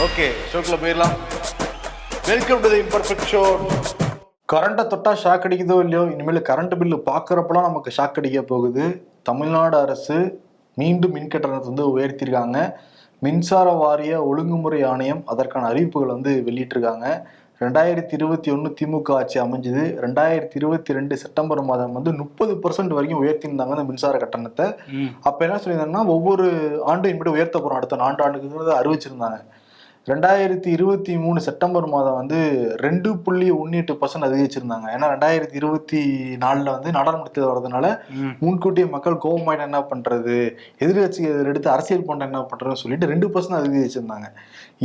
Okay ஷோக்கில் போயிடலாம். Welcome to the imperfect show கரண்ட்டை தொட்டா ஷாக் அடிக்குதோ இல்லையோ இனிமேல் கரண்ட் பில்லு பார்க்குறப்பலாம் நமக்கு ஷாக் அடிக்க போகுது. தமிழ்நாடு அரசு மீண்டும் மின் கட்டணத்தை வந்து உயர்த்தியிருக்காங்க. மின்சார வாரிய ஒழுங்குமுறை ஆணையம் அதற்கான அறிவிப்புகள் வந்து வெளியிட்டிருக்காங்க. ரெண்டாயிரத்தி இருபத்தி ஒன்று திமுக ஆட்சி அமைஞ்சது. ரெண்டாயிரத்தி இருபத்தி ரெண்டு செப்டம்பர் மாதம் வந்து முப்பது பர்சன்ட் வரைக்கும் உயர்த்தியிருந்தாங்க அந்த மின்சார கட்டணத்தை. அப்ப என்ன சொல்லியிருந்தாங்கன்னா ஒவ்வொரு ஆண்டும் இப்படி உயர்த்த போறோம் அடுத்த நான்கு ஆண்டுக்கு அறிவிச்சிருந்தாங்க. ரெண்டாயிரத்தி இருபத்தி மூணு செப்டம்பர் மாதம் வந்து ரெண்டு புள்ளி ஒன்று எட்டு பர்சன்ட் அதிகரிச்சிருந்தாங்க. ஏன்னா ரெண்டாயிரத்தி இருபத்தி நாலுல வந்து நாடாளுமன்றத்தில் வர்றதுனால முன்கூட்டியே மக்கள் கோபமாயிட்டு என்ன பண்றது? எதிர்கட்சிகள் எடுத்து அரசியல் பண்ண என்ன பண்றதுன்னு சொல்லிட்டு ரெண்டு பர்சன்ட் அதிகரிச்சிருந்தாங்க.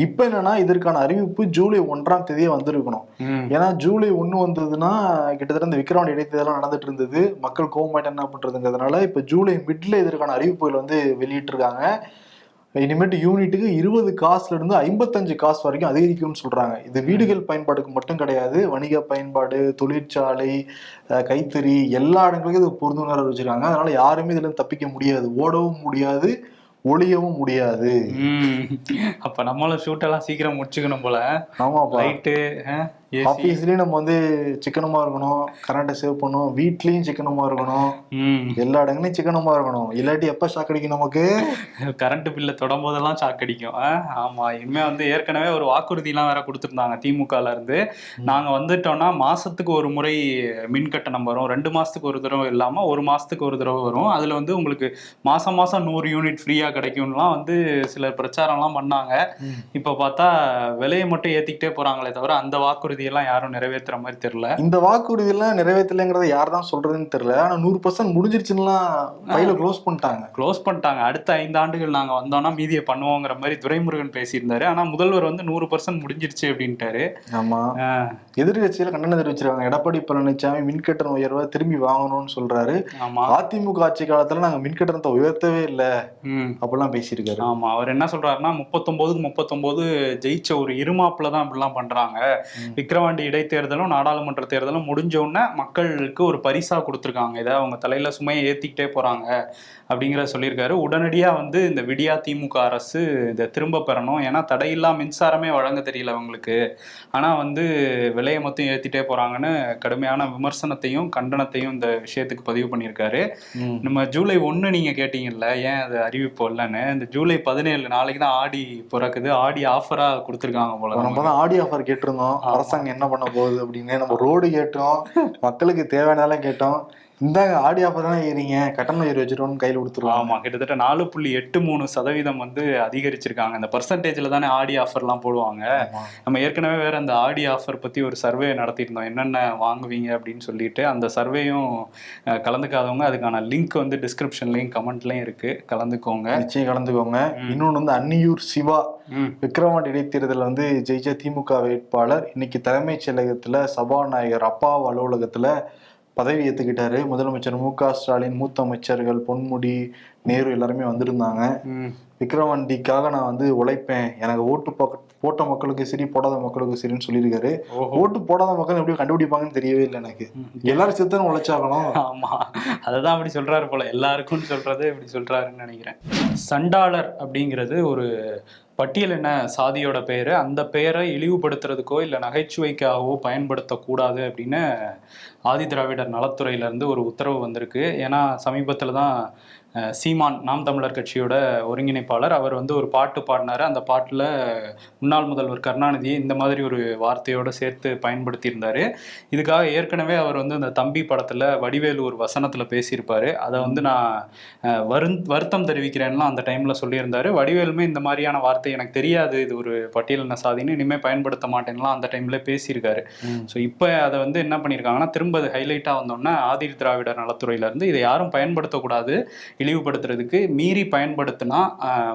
இப்போ என்னன்னா இதற்கான அறிவிப்பு ஜூலை ஒன்றாம் தேதியே வந்திருக்கணும். ஏன்னா ஜூலை ஒன்று வந்ததுன்னா கிட்டத்தட்ட இந்த விக்ரவாண்டி இடைத்தேர்தலாம் நடந்துட்டு இருந்தது. மக்கள் கோவமாயிட்டு என்ன பண்றதுங்கிறதுனால இப்போ ஜூலை மிட்ல இதற்கான அறிவிப்புகள் வந்து வெளியிட்டிருக்காங்க. இனிமேட்டு யூனிட்டுக்கு இருபது காசுல இருந்து ஐம்பத்தஞ்சு காசு வரைக்கும் அதிகரிக்கும்னு சொல்றாங்க. இது வீடுகள் பயன்பாடுக்கு மட்டும் கிடையாது. வணிக பயன்பாடு தொழிற்சாலை கைத்தறி எல்லா இடங்களுக்கும் இது பொருந்துணர்வு வச்சிருக்காங்க. அதனால யாருமே இதுல தப்பிக்க முடியாது. ஓடவும் முடியாது ஒளியவும் முடியாது. அப்ப நம்மளும் ஷூட் எல்லாம் சீக்கிரம் முடிச்சுக்கணும் போல. ஆமாப்பா. லைட்டு ஆபீஸ்லயும் நம்ம வந்து சிக்கனமா இருக்கணும் கரண்ட்டை சேவ் பண்ணணும் வீட்லயும் சிக்கனமா இருக்கணும் எல்லா இடங்களையும் சிக்கனமா இருக்கணும். இல்லாட்டி எப்ப ஷாக் அடிக்கும் நமக்கு? கரண்ட் பில்ல தொடும் போதெல்லாம் சாக் அடிக்கும் ஆமா. இனிமே வந்து ஏற்கனவே ஒரு வாக்குறுதி எல்லாம் வேற கொடுத்துருந்தாங்க திமுகல இருந்து. நாங்க வந்துட்டோம்னா மாசத்துக்கு ஒரு முறை மின் கட்டணம் வரும். ரெண்டு மாசத்துக்கு ஒரு தடவை இல்லாம ஒரு மாசத்துக்கு ஒரு தடவை வரும். அதுல வந்து உங்களுக்கு மாசம் மாசம் நூறு யூனிட் ஃப்ரீயா கிடைக்கும்லாம் வந்து சிலர் பிரச்சாரம்லாம் பண்ணாங்க. இப்ப பார்த்தா விலையை மட்டும் ஏத்திக்கிட்டே போறாங்களே தவிர அந்த வாக்குறுதி எல்லாம் யாரும் நிறைவேற்றுற மாதிரி தெரியல. இந்த வாக்குறுதி எல்லாம் நிறைவேற்றலைங்கிறத யார் தான் சொல்றதுன்னு தெரியல. ஆனா நூறு பர்சன்ட் முடிஞ்சிருச்சுன்னா ஃபைல க்ளோஸ் பண்ணிட்டாங்க. க்ளோஸ் பண்ணிட்டாங்க. அடுத்த ஐந்து ஆண்டுகள் நாங்க வந்தோம்னா மீதியை பண்ணுவோங்கிற மாதிரி துரைமுருகன் பேசியிருந்தாரு. ஆனா முதல்வர் வந்து நூறு பர்சன்ட் முடிஞ்சிருச்சு அப்படின்ட்டாரு. ஆமா. எதிர்கட்சியில கண்டனம் தெரிவிச்சிருக்காங்க. எடப்பாடி பழனிசாமி மின்கட்டண உயர்வை திரும்பி வாங்கணும்னு சொல்றாரு. ஆமா. அதிமுக ஆட்சி காலத்துல நாங்க மின்கட்டணத்தை உயர்த்தவே இல்ல. அப்படிலாம் பேசியிருக்காரு. ஆமா. அவர் என்ன சொல்றாருன்னா முப்பத்தொன்பதுக்கு முப்பத்தொன்பது ஜெயிச்ச ஒரு இருமாப்புல தான் இப்படிலாம் பண்றாங்க. விக்கிரவாண்டி இடைத்தேர்தலும் நாடாளுமன்ற தேர்தலும் முடிஞ்ச உடனே மக்களுக்கு ஒரு பரிசா கொடுத்துருக்காங்க. இதை அவங்க தலையில சுமையை ஏத்திக்கிட்டே போறாங்க அப்படிங்கிறத சொல்லியிருக்காரு. உடனடியா வந்து இந்த விடியா திமுக அரசு இதை திரும்ப பெறணும். ஏன்னா தடையில்லா மின்சாரமே வழங்க தெரியல அவங்களுக்கு. ஆனா வந்து விலையை மொத்தம் ஏத்திட்டே போறாங்கன்னு கடுமையான விமர்சனத்தையும் கண்டனத்தையும் இந்த விஷயத்துக்கு பதிவு பண்ணியிருக்காரு. நம்ம ஜூலை ஒன்று நீங்க கேட்டீங்கல்ல ஏன் அது அறிவிப்பு இல்லைன்னு இந்த ஜூலை பதினேழு நாளைக்கு தான் ஆடி பிறக்குது. ஆடி ஆஃபரா கொடுத்துருக்காங்க போல நம்ம. தான் ஆடி ஆஃபர் கேட்டிருந்தோம். அரசாங்கம் என்ன பண்ண போகுது அப்படின்னு நம்ம ரோடு கேட்டோம். மக்களுக்கு தேவையானதெல்லாம் கேட்டோம். இந்தாங்க ஆடி ஆஃபர் தானே ஏறீங்க. கட்டணம் உயர்வு வச்சிருவோம்னு கையில் கொடுத்துருவாங்க. ஆமா கிட்டத்தட்ட நாலு புள்ளி எட்டு மூணு சதவீதம் வந்து அதிகரிச்சிருக்காங்க. இந்த பர்சன்டேஜ்ல தானே ஆடி ஆஃபர்லாம் போடுவாங்க. நம்ம ஏற்கனவே வேற அந்த ஆடி ஆஃபர் பத்தி ஒரு சர்வே நடத்தியிருந்தோம். என்னென்ன வாங்குவீங்க அப்படின்னு சொல்லிட்டு அந்த சர்வேயும் கலந்துக்காதவங்க அதுக்கான லிங்க் வந்து டிஸ்கிரிப்ஷன்லயும் கமெண்ட்லயும் இருக்கு. கலந்துக்கோங்க. நிச்சயம் கலந்துக்கோங்க. இன்னொன்னு வந்து அன்னியூர் சிவா. விக்ரவாண்டி இடைத்தேர்தலில் வந்து ஜெயிச்ச திமுக வேட்பாளர். இன்னைக்கு தலைமைச் செயலகத்துல சபாநாயகர் அப்பாவு அலுவலகத்துல பதவி ஏத்துக்கிட்டாரு. முதலமைச்சர் மு க ஸ்டாலின் மூத்த அமைச்சர்கள் பொன்முடி நேரு எல்லாருமே வந்திருந்தாங்க. விக்ரவாண்டிக்காக நான் வந்து உழைப்பேன். எனக்கு ஓட்டு போட்ட மக்களுக்கு சரி போடாத மக்களுக்கு சரின்னு சொல்லியிருக்காரு. ஓட்டு போடாத மக்கள் எப்படி கண்டுபிடிப்பாங்கன்னு தெரியவே இல்லை எனக்கு. எல்லாரும் சேர்த்து உழைச்சாகணும். ஆமா. அததான் அப்படி சொல்றாரு போல. எல்லாருக்கும் சொல்றது இப்படி சொல்றாருன்னு நினைக்கிறேன். சண்டாளர் அப்படிங்கிறது ஒரு பட்டியல் என்ன? சாதியோட பெயரு அந்த பெயரை இழிவுபடுத்துறதுக்கோ இல்லை நகைச்சுவைக்காகவோ பயன்படுத்தக்கூடாது அப்படின்னு ஆதி திராவிடர் நலத்துறையிலேருந்து ஒரு உத்தரவு வந்திருக்கு. ஏன்னா சமீபத்தில் தான் சீமான் நாம் தமிழர் கட்சியோட ஒருங்கிணைப்பாளர். அவர் வந்து ஒரு பாட்டு பாடினாரு. அந்த பாட்டுல முன்னாள் முதல்வர் கருணாநிதியை இந்த மாதிரி ஒரு வார்த்தையோட சேர்த்து பயன்படுத்தியிருந்தாரு. இதுக்காக ஏற்கனவே அவர் வந்து அந்த தம்பி படத்துல வடிவேலு ஒரு வசனத்துல பேசியிருப்பாரு. அதை வந்து நான் வருந் வருத்தம் தெரிவிக்கிறேன்லாம் அந்த டைம்ல சொல்லியிருந்தாரு. வடிவேலுமே இந்த மாதிரியான வார்த்தை எனக்கு தெரியாது இது ஒரு பட்டியலின சாதின்னு இனிமே பயன்படுத்த மாட்டேன்லாம் அந்த டைம்ல பேசியிருக்காரு. ஸோ இப்போ அதை வந்து என்ன பண்ணியிருக்காங்கன்னா திரும்ப அது ஹைலைட்டாக வந்தோடனே ஆதி திராவிடர் நலத்துறையில இருந்து இதை யாரும் பயன்படுத்தக்கூடாது. இழிவுபடுத்துறதுக்கு மீறி பயன்படுத்தினா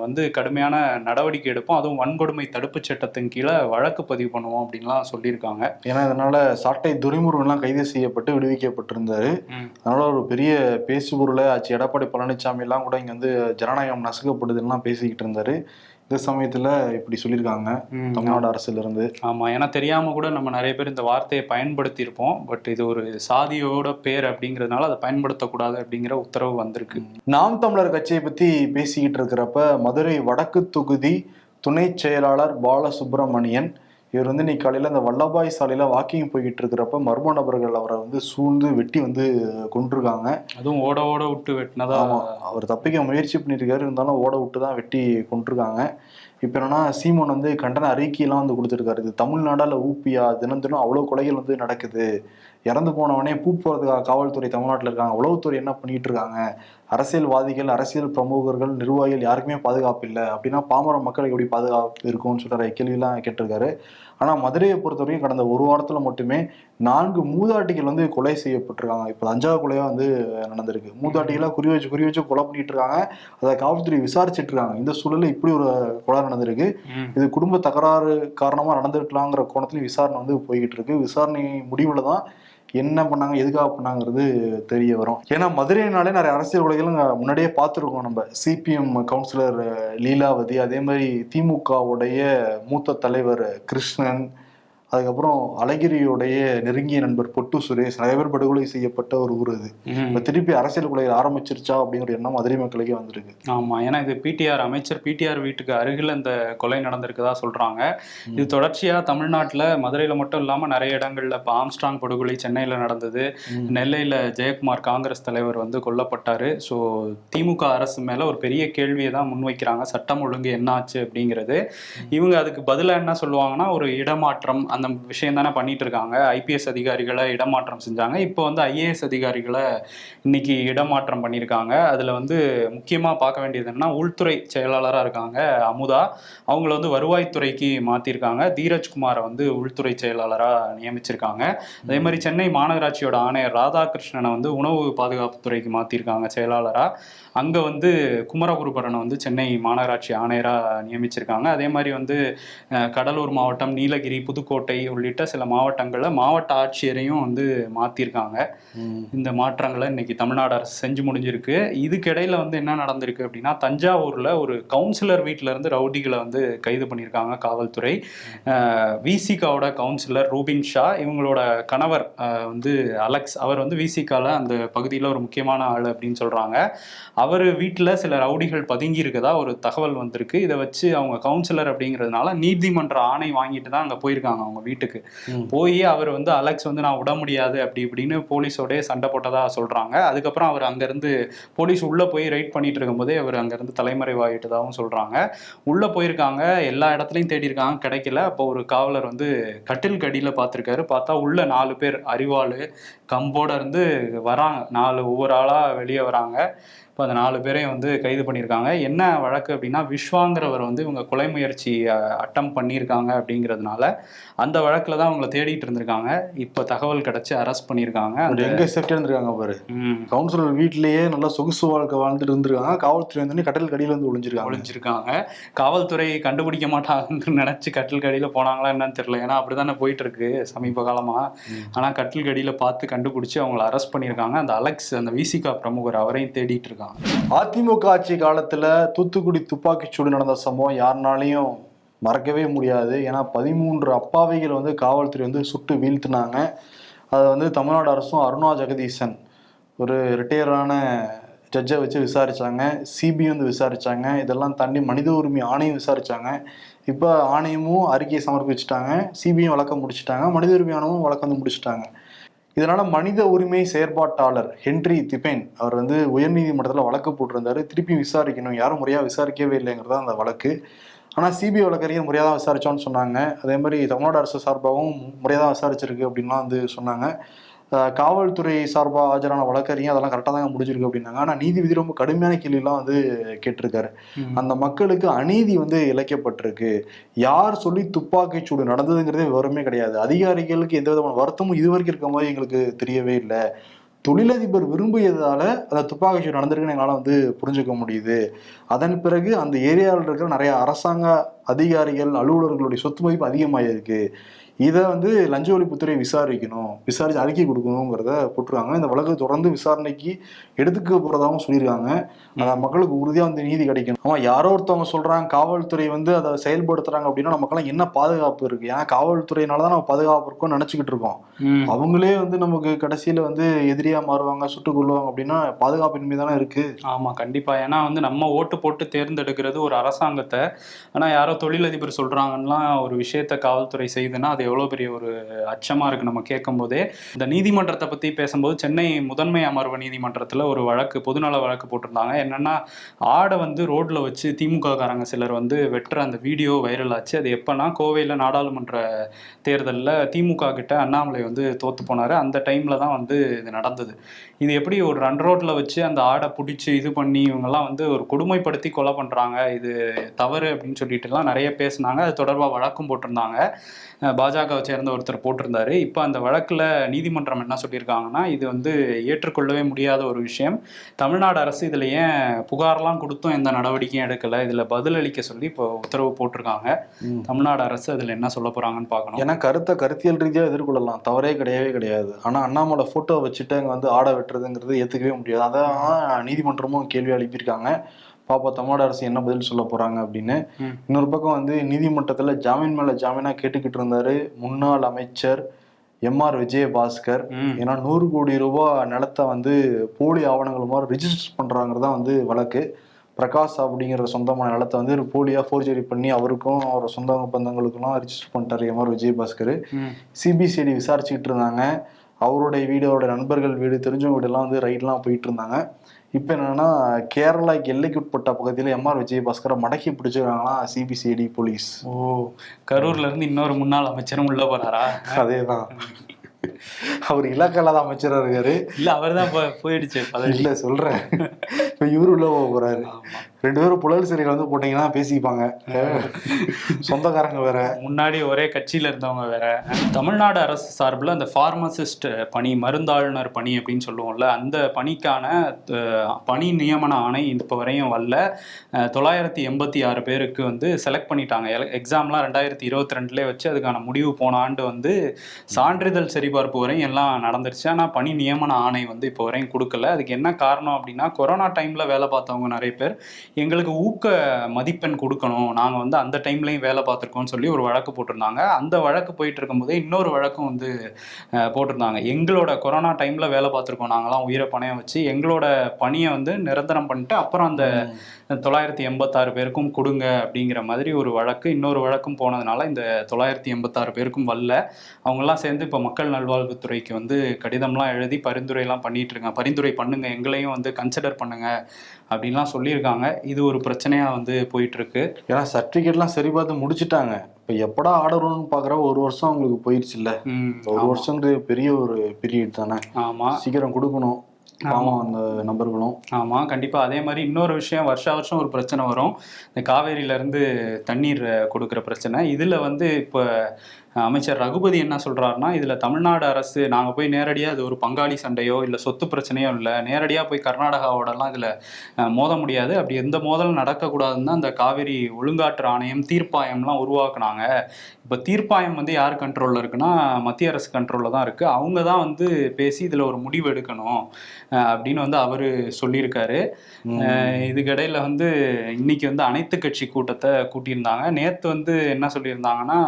வந்து கடுமையான நடவடிக்கை எடுப்போம். அதுவும் வன்கொடுமை தடுப்புச் சட்டத்தின் கீழே வழக்கு பதிவு பண்ணுவோம் அப்படின்லாம் சொல்லியிருக்காங்க. ஏன்னா இதனால சாட்டை துரைமுருகன்லாம் கைது செய்யப்பட்டு விடுவிக்கப்பட்டிருந்தாரு. அதனால ஒரு பெரிய பேசுபொருளை ஆச்சு. எடப்பாடி பழனிசாமி எல்லாம் கூட இங்க வந்து ஜனநாயகம் நசுக்கப்படுதுலாம் பேசிக்கிட்டு இருந்தாரு. இந்த சமயத்துல இப்படி சொல்லியிருக்காங்க. தமிழ்நாடு அரசுல இருந்து ஆமா ஏன்னா தெரியாம கூட நம்ம நிறைய பேர் இந்த வார்த்தையை பயன்படுத்தியிருப்போம். பட் இது ஒரு சாதியோட பேர் அப்படிங்கிறதுனால அதை பயன்படுத்தக்கூடாது அப்படிங்கிற உத்தரவு வந்திருக்கு. நாம் தமிழர் கட்சியை பத்தி பேசிக்கிட்டு இருக்கிறப்ப மதுரை வடக்கு தொகுதி துணை செயலாளர் பாலசுப்ரமணியன் இவர் வந்து இன்னைக்கு காலையில இந்த வல்லபாய் சாலையில வாக்கிங் போய்கிட்டு இருக்கிறப்ப மர்ம நபர்கள் அவரை வந்து சூழ்ந்து வெட்டி வந்து கொண்டிருக்காங்க அதுவும் ஓட ஓட விட்டு வெட்டினதா அவர் தப்பிக்க முயற்சி பண்ணியிருக்காரு. இருந்தாலும் ஓட விட்டு தான் வெட்டி கொண்டிருக்காங்க இப்போ என்னன்னா சீமோன் வந்து கண்டன அறிக்கையெல்லாம் வந்து கொடுத்துருக்காரு. இது தமிழ்நாடா இல்ல ஊப்பியா தினம் தினம் அவ்வளவு கொலைகள் வந்து நடக்குது. இறந்து போனவனே பூ போகிறதுக்காக காவல்துறை தமிழ்நாட்டில் இருக்காங்க. உளவுத்துறை என்ன பண்ணிட்டு இருக்காங்க? அரசியல்வாதிகள் அரசியல் பிரமுகர்கள் நிர்வாகிகள் யாருக்குமே பாதுகாப்பு இல்லை. அப்படின்னா பாமர மக்களுக்கு எப்படி பாதுகாப்பு இருக்கும்னு சொல்கிற கேள்வியெல்லாம் கேட்டிருக்காரு. ஆனா மதுரையை பொறுத்தவரைக்கும் கடந்த ஒரு வாரத்துல மட்டுமே நான்கு மூதாட்டிகள் வந்து கொலை செய்யப்பட்டிருக்காங்க. இப்போ அஞ்சாவது கொலையா வந்து நடந்திருக்கு. மூதாட்டிகளா குறி வச்சு குறி வச்சு கொலை பண்ணிட்டு இருக்காங்க அதை காவல்துறை விசாரிச்சுட்டு இருக்காங்க இந்த சூழல்ல இப்படி ஒரு கொலை நடந்திருக்கு. இது குடும்ப தகராறு காரணமா நடந்திருக்கலாங்கிற கோணத்துலயும் விசாரணை வந்து போய்கிட்டு இருக்கு விசாரணை முடிவுல தான் என்ன பண்ணாங்க எதுக்காக பண்ணாங்கிறது தெரிய வரும். ஏன்னா மதுரைனாலே நிறைய அரசியல் உலகங்கள் முன்னாடியே பார்த்துருக்கோம் நம்ம சிபிஎம் கவுன்சிலர் லீலாவதி அதே மாதிரி திமுகவுடைய மூத்த தலைவர் கிருஷ்ணன் அதுக்கப்புறம் அழகிரியுடைய நெருங்கிய நண்பர் பொட்டு சுரேஷ் நிறைய பேர் படுகொலை செய்யப்பட்ட ஒரு ஊர் ம். இப்ப திருப்பி அரசியல் கொலைகள் ஆரம்பிச்சிருச்சா அப்படிங்கிற எண்ணம் மதுரை மக்களுக்கே வந்திருக்கு. ஆமா ஏன்னா இது பிடிஆர் அமைச்சர் பிடிஆர் வீட்டுக்கு அருகில் இந்த கொலை நடந்திருக்குதா சொல்றாங்க. இது தொடர்ச்சியா தமிழ்நாட்டுல மதுரையில மட்டும் இல்லாம நிறைய இடங்கள்ல இப்போ ஆம்ஸ்ட்ராங் படுகொலை சென்னையில நடந்தது. நெல்லையில ஜெயக்குமார் காங்கிரஸ் தலைவர் வந்து கொல்லப்பட்டாரு. ஸோ திமுக அரசு மேல ஒரு பெரிய கேள்வியை தான் முன்வைக்கிறாங்க சட்டம் ஒழுங்கு என்ன ஆச்சு அப்படிங்கிறது இவங்க அதுக்கு பதிலா என்ன சொல்லுவாங்கன்னா ஒரு இடமாற்றம் அந்த விஷயம் தானே பண்ணிட்டு இருக்காங்க. ஐபிஎஸ் அதிகாரிகளை இடமாற்றம் செஞ்சாங்க. இப்போ வந்து ஐஏஎஸ் அதிகாரிகளை இன்னைக்கு இடமாற்றம் பண்ணியிருக்காங்க அதில் வந்து முக்கியமாக பார்க்க வேண்டியது என்னன்னா உள்துறை செயலாளராக இருக்காங்க அமுதா. அவங்கள வந்து வருவாய்த்துறைக்கு மாற்றிருக்காங்க தீரஜ்குமாரை வந்து உள்துறை செயலாளராக நியமிச்சிருக்காங்க. அதே மாதிரி சென்னை மாநகராட்சியோட ஆணையர் ராதாகிருஷ்ணனை வந்து உணவு பாதுகாப்புத்துறைக்கு மாற்றிருக்காங்க செயலாளராக அங்க வந்து குமரகுருபரனை வந்து சென்னை மாநகராட்சி ஆணையரா நியமிச்சிருக்காங்க. அதே மாதிரி வந்து கடலூர் மாவட்டம் நீலகிரி புதுக்கோட்டை உள்ளிட்ட சில மாவட்டங்கள்ல மாவட்ட ஆட்சியரையும் வந்து மாத்திருக்காங்க. இந்த மாற்றங்களை இன்னைக்கு தமிழ்நாடு அரசு செஞ்சு முடிஞ்சிருக்கு. இதுக்கிடையில வந்து என்ன நடந்திருக்கு அப்படின்னா தஞ்சாவூர்ல ஒரு கவுன்சிலர் வீட்ல இருந்து ரவுடிகளை வந்து கைது பண்ணியிருக்காங்க காவல்துறை. விசிகாவோட கவுன்சிலர் ரூபின் ஷா இவங்களோட கணவர் வந்து அலெக்ஸ் அவர் வந்து விசிகால அந்த பகுதியில் ஒரு முக்கியமான ஆள் அப்படின்னு சொல்றாங்க. அவர் வீட்டில் சில ரவுடிகள் பதுங்கி இருக்கதா ஒரு தகவல் வந்திருக்கு. இதை வச்சு அவங்க கவுன்சிலர் அப்படிங்கிறதுனால நீதிமன்ற ஆணை வாங்கிட்டு தான் அங்கே போயிருக்காங்க அவங்க வீட்டுக்கு. போய் அவர் வந்து அலெக்ஸ் வந்து நான் விட முடியாது அப்படி இப்படின்னு போலீஸோடய சண்டை போட்டதா சொல்றாங்க. அதுக்கப்புறம் அவர் அங்கேருந்து போலீஸ் உள்ள போய் ரைட் பண்ணிட்டு இருக்கும்போதே அவர் அங்கேருந்து தலைமறைவாயிட்டதாகவும் சொல்றாங்க. உள்ள போயிருக்காங்க. எல்லா இடத்துலையும் தேடி இருக்காங்க கிடைக்கல. அப்போ ஒரு காவலர் வந்து கட்டில் கடியில் பார்த்துருக்காரு. பார்த்தா உள்ள நாலு பேர் அறிவாளு. கம்போட இருந்து வராங்க. நாலு ஒவ்வொரு ஆளா வெளியே வராங்க. இப்போ அந்த நாலு பேரையும் வந்து கைது பண்ணியிருக்காங்க. என்ன வழக்கு அப்படின்னா விஸ்வாங்கிறவர் வந்து இவங்க கொலை முயற்சி அட்டம் பண்ணியிருக்காங்க அப்படிங்கிறதுனால அந்த வழக்கில் தான் அவங்கள தேடிட்டு இருந்திருக்காங்க. இப்போ தகவல் கிடைச்சி அரெஸ்ட் பண்ணியிருக்காங்க. எங்க சேஃப்டியா இருந்திருக்காங்க பாரு. கவுன்சிலர் வீட்லயே நல்லா சொகுசு வாழ்க்கை வாழ்ந்துட்டு இருந்திருக்காங்க. காவல்துறை வந்து கட்டல் கடியில வந்து ஒளிஞ்சிருக்காங்க. ஒளிஞ்சிருக்காங்க. காவல்துறை கண்டுபிடிக்க மாட்டாங்கன்னு நினைச்சு கட்டில் கடியில போனாங்களா என்னன்னு தெரியல. ஏன்னா அப்படிதானே போயிட்டு இருக்கு சமீப காலமா. ம். ஆனா கட்டில் கடியில பார்த்து கண்டுபிடிச்சு அவங்கள அரெஸ்ட் பண்ணியிருக்காங்க. அந்த அலெக்ஸ் அந்த விசிகா பிரமுகர் அவரையும் தேடிட்டு இருக்காங்க. அதிமுக ஆட்சி காலத்துல தூத்துக்குடி துப்பாக்கிச்சூடு நடந்த சம்பவம் யாருனாலையும் மறக்கவே முடியாது. ஏன்னா பதிமூன்று அப்பாவிகள் வந்து காவல்துறை வந்து சுட்டு வீழ்த்தினாங்க. அதை வந்து தமிழ்நாடு அரசும் அருணா ஜெகதீசன் ஒரு ரிட்டையரான ஜட்ஜை வச்சு விசாரித்தாங்க சிபி வந்து விசாரித்தாங்க இதெல்லாம் தாண்டி மனித உரிமை ஆணையம் விசாரித்தாங்க இப்போ ஆணையமும் அறிக்கையை சமர்ப்பிச்சிட்டாங்க. சிபியும் வழக்கம் முடிச்சிட்டாங்க. மனித உரிமை ஆணையமும் வழக்கம் வந்து முடிச்சிட்டாங்க. இதனால மனித உரிமை செயற்பாட்டாளர் ஹென்றி திபேன் அவர் வந்து உயர்நீதிமன்றத்தில் வழக்கு போட்டிருந்தாரு. திருப்பி விசாரிக்கணும். யாரும் முறையாக விசாரிக்கவே இல்லைங்கிறது அந்த வழக்கு. ஆனால் சிபிஐ வழக்கறிஞர் முறையாக தான் விசாரிச்சோன்னு சொன்னாங்க. அதே மாதிரி தமிழ்நாடு அரசு சார்பாகவும் முறையாக தான் விசாரிச்சிருக்கு அப்படின்லாம் வந்து சொன்னாங்க. காவல்துறை சார்பாக ஆஜரான வழக்கறிஞர் அதெல்லாம் கரெக்டாக தாங்க முடிஞ்சிருக்கு அப்படின்னாங்க. ஆனால் நீதிபதி ரொம்ப கடுமையான கேள்வியெல்லாம் வந்து கேட்டிருக்காரு. அந்த மக்களுக்கு அநீதி வந்து இழைக்கப்பட்டிருக்கு. யார் சொல்லி துப்பாக்கிச் சூடு நடந்ததுங்கிறதே விவரமே கிடையாது. அதிகாரிகளுக்கு எந்த விதமான வருத்தமும் இது வரைக்கும் இருக்க மாதிரி எங்களுக்கு தெரியவே இல்லை. தொழிலதிபர் விரும்பியதால அந்த துப்பாக்கிச் சூடு நடந்திருக்குன்னு எங்களால் வந்து புரிஞ்சுக்க முடியுது. அதன் பிறகு அந்த ஏரியாவில் இருக்கிற நிறைய அரசாங்க அதிகாரிகள் அலுவலர்களுடைய சொத்து மதிப்பு அதிகமாயிருக்கு. இதை வந்து லஞ்ச ஒழிப்புத்துறை விசாரிக்கணும் விசாரிச்சு அறிக்கை கொடுக்கணுங்கிறத போட்டிருக்காங்க. இந்த வழக்கு தொடர்ந்து விசாரணைக்கு எடுத்துக்க போறதாகவும் சொல்லியிருக்காங்க. அந்த மக்களுக்கு உறுதியா வந்து நீதி கிடைக்கணும். ஆமா யாரோ ஒருத்தவங்க சொல்றாங்க காவல்துறை வந்து அதை செயல்படுத்துறாங்க அப்படின்னா நமக்கெல்லாம் என்ன பாதுகாப்பு இருக்கு? ஏன்னா காவல்துறையினால தான் நம்ம பாதுகாப்பு இருக்கோம்னு நினைச்சுக்கிட்டு இருக்கோம். அவங்களே வந்து நமக்கு கடைசியில வந்து எதிரியா மாறுவாங்க சுட்டுக் கொள்ளுவாங்க அப்படின்னா பாதுகாப்பின்மை தானே இருக்கு? ஆமா கண்டிப்பா. ஏன்னா வந்து நம்ம ஓட்டு போட்டு தேர்ந்தெடுக்கிறது ஒரு அரசாங்கத்தை. ஆனா யாரோ தொழிலதிபர் சொல்றாங்கன்னா ஒரு விஷயத்த காவல்துறை செய்யுதுன்னா அது எவ்வளோ பெரிய ஒரு அச்சமாக இருக்குது நம்ம கேட்கும் போதே இந்த நீதிமன்றத்தை பற்றி பேசும்போது சென்னை முதன்மை அமர்வு நீதிமன்றத்தில் ஒரு வழக்கு பொதுநல வழக்கு போட்டிருந்தாங்க. என்னென்னா ஆடை வந்து ரோட்டில் வச்சு திமுக காரங்க சிலர் வந்து வெட்டுற அந்த வீடியோ வைரல் ஆச்சு. அது எப்போனா கோவையில் நாடாளுமன்ற தேர்தலில் திமுக கிட்ட அண்ணாமலை வந்து தோற்று போனாரு. அந்த டைமில் தான் வந்து இது நடந்தது. இது எப்படி ஒரு ரன் ரோட்டில் வச்சு அந்த ஆடை பிடிச்சி இது பண்ணி இவங்கெல்லாம் வந்து ஒரு கொடுமைப்படுத்தி கொலை பண்ணுறாங்க இது தவறு அப்படின்னு சொல்லிட்டுலாம் நிறைய பேசினாங்க. அது தொடர்பாக வழக்கும் போட்டிருந்தாங்க. பாஜகவை சேர்ந்த ஒருத்தர் போட்டிருந்தாரு. இப்போ அந்த வழக்குல நீதிமன்றம் என்ன சொல்லியிருக்காங்கன்னா இது வந்து ஏற்றுக்கொள்ளவே முடியாத ஒரு விஷயம். தமிழ்நாடு அரசு இதுல ஏன் புகார்லாம் கொடுத்தும் எந்த நடவடிக்கையும் எடுக்கல? இதுல பதிலளிக்க சொல்லி இப்போ உத்தரவு போட்டிருக்காங்க. தமிழ்நாடு அரசு அதுல என்ன சொல்ல போறாங்கன்னு பார்க்கணும். ஏன்னா கருத்தை கருத்தியல் ரீதியாக எதிர்கொள்ளலாம். தவறே கிடையவே கிடையாது. ஆனா அண்ணாமலை போட்டோ வச்சுட்டு அங்க வந்து ஆட வெட்டுறதுங்கிறது ஏத்துக்கவே முடியாது. அதான் நீதிமன்றமும் கேள்வி எழுப்பியிருக்காங்க. பாப்பா தமிழ்நாடு அரசு என்ன பதில் சொல்ல போறாங்க அப்படின்னு. இன்னொரு பக்கம் வந்து நீதிமன்றத்துல ஜாமீன் மேல ஜாமீனா கேட்டுக்கிட்டு இருந்தாரு முன்னாள் அமைச்சர் எம்ஆர் விஜயபாஸ்கர். ஏன்னா நூறு கோடி ரூபாய் நிலத்தை வந்து போலி ஆவணங்கள் மாதிரி ரிஜிஸ்டர் பண்றாங்கிறது தான் வந்து வழக்கு பிரகாஷ் அப்படிங்கிற சொந்தமான நிலத்தை வந்து ஒரு போலியா ஃபோர்ஜரி பண்ணி அவருக்கும் அவர் சொந்த பந்தங்களுக்கெல்லாம் ரிஜிஸ்டர் பண்ணிட்டாரு எம்ஆர் விஜயபாஸ்கர். சிபிசிஐடி விசாரிச்சுக்கிட்டு இருந்தாங்க அவருடைய வீடு அவருடைய நண்பர்கள் வீடு தெரிஞ்சவங்க வீடெல்லாம் வந்து ரைட்லாம் போயிட்டு இருந்தாங்க இப்போ என்னன்னா கேரளா எல்லைக்கு உட்பட்ட பகுதியில் எம்ஆர் விஜயபாஸ்கரை மடக்கி பிடிச்சிருக்காங்களாம் சிபிசிஐடி போலீஸ். ஓ கரூர்ல இருந்து இன்னொரு முன்னாள் அமைச்சரும் உள்ள போறாரா? அதேதான். அவர் இலக்கால தான் அமைச்சரா இருக்காரு. இல்ல அவர்தான் போ- போயிடுச்சு இல்ல சொல்றேன். இப்ப இவரு உள்ள போக போறாரு. ரெண்டு பேரும் புழல் சிறையில் வந்து போட்டீங்கன்னா பேசிப்பாங்க. சொந்தக்காரங்க வேற. முன்னாடி ஒரே கட்சியில இருந்தவங்க வேற. தமிழ்நாடு அரசு சார்பில் அந்த ஃபார்மசிஸ்ட் பணி மருந்தாளுநர் பணி அப்படின்னு சொல்லுவோம்ல அந்த பணிக்கான பணி நியமன ஆணை இப்போ வரையும் வரல. தொள்ளாயிரத்தி எண்பத்தி ஆறு பேருக்கு வந்து செலக்ட் பண்ணிட்டாங்க. எக்ஸாம்லாம் ரெண்டாயிரத்தி இருபத்தி ரெண்டுலேயே வச்சு அதுக்கான முடிவு போன ஆண்டு வந்து சான்றிதழ் சரிபார்ப்பு வரையும் எல்லாம் நடந்துருச்சு. ஆனால் பணி நியமன ஆணை வந்து இப்போ வரையும் கொடுக்கல. அதுக்கு என்ன காரணம் அப்படின்னா கொரோனா டைமில் வேலை பார்த்தவங்க நிறைய பேர் எங்களுக்கு ஊக்க மதிப்பெண் கொடுக்கணும். நாங்கள் வந்து அந்த டைம்லையும் வேலை பார்த்துருக்கோம்னு சொல்லி ஒரு வழக்கு போட்டிருந்தாங்க. அந்த வழக்கு போயிட்டு இருக்கும்போதே இன்னொரு வழக்கும் வந்து போட்டிருந்தாங்க. எங்களோட கொரோனா டைமில் வேலை பார்த்துருக்கோம். நாங்களாம் உயிரை பணையம் வச்சு எங்களோட பணியை வந்து நிரந்தரம் பண்ணிட்டு அப்புறம் அந்த தொள்ளாயிரத்தி எண்பத்தாறு பேருக்கும் கொடுங்க அப்படிங்கிற மாதிரி ஒரு வழக்கு இன்னொரு வழக்கும் போனதுனால இந்த தொள்ளாயிரத்தி எண்பத்தாறு பேருக்கும் வரல. அவங்கெல்லாம் சேர்ந்து இப்போ மக்கள் நல்வாழ்வுத்துறைக்கு வந்து கடிதம்லாம் எழுதி பரிந்துரைலாம் பண்ணிட்டு இருக்காங்க. பரிந்துரை பண்ணுங்க. எங்களையும் வந்து கன்சிடர் பண்ணுங்க. அப்படின்லாம் சொல்லியிருக்காங்க. இது ஒரு பிரச்சனையா வந்து போயிட்டு இருக்கு ஏன்னா சர்டிஃபிகேட்லாம் சரி பார்த்து முடிச்சிட்டாங்க. இப்ப எப்படா ஆர்டர்னு பாக்குற ஒரு வருஷம் அவங்களுக்கு போயிடுச்சு இல்ல ஒரு. வருஷங்கிறது பெரிய ஒரு பீரியட் தானே. ஆமா. சீக்கிரம் கொடுக்கணும். பாவம் அந்த நபர்களும். ஆமா கண்டிப்பா. அதே மாதிரி இன்னொரு விஷயம் வருஷா வருஷம் ஒரு பிரச்சனை வரும். இந்த காவேரியில இருந்து தண்ணீர் கொடுக்கிற பிரச்சனை. இதுல வந்து இப்ப அமைச்சர் ரகுபதி என்ன சொல்றாருன்னா இதுல தமிழ்நாடு அரசு நாங்க போய் நேரடியா இது ஒரு பங்காளி சண்டையோ இல்ல சொத்து பிரச்சனையோ இல்ல நேரடியா போய் கர்நாடகாவோடலாம் இதுல மோத முடியாது. அப்படி எந்த மோதலும் நடக்கக்கூடாதுன்னு தான் இந்த காவேரி ஒழுங்காற்று ஆணையம் தீர்ப்பாயம்லாம் உருவாக்குனாங்க. இப்போ தீர்ப்பாயம் வந்து யார் கண்ட்ரோலில் இருக்குன்னா மத்திய அரசு கண்ட்ரோலில் தான் இருக்குது அவங்க தான் வந்து பேசி இதில் ஒரு முடிவு எடுக்கணும் அப்படின்னு வந்து அவர் சொல்லியிருக்காரு. இதுக்கிடையில வந்து இன்னைக்கு வந்து அனைத்து கட்சி கூட்டத்தை கூட்டியிருந்தாங்க. நேற்று வந்து என்ன சொல்லியிருந்தாங்கன்னா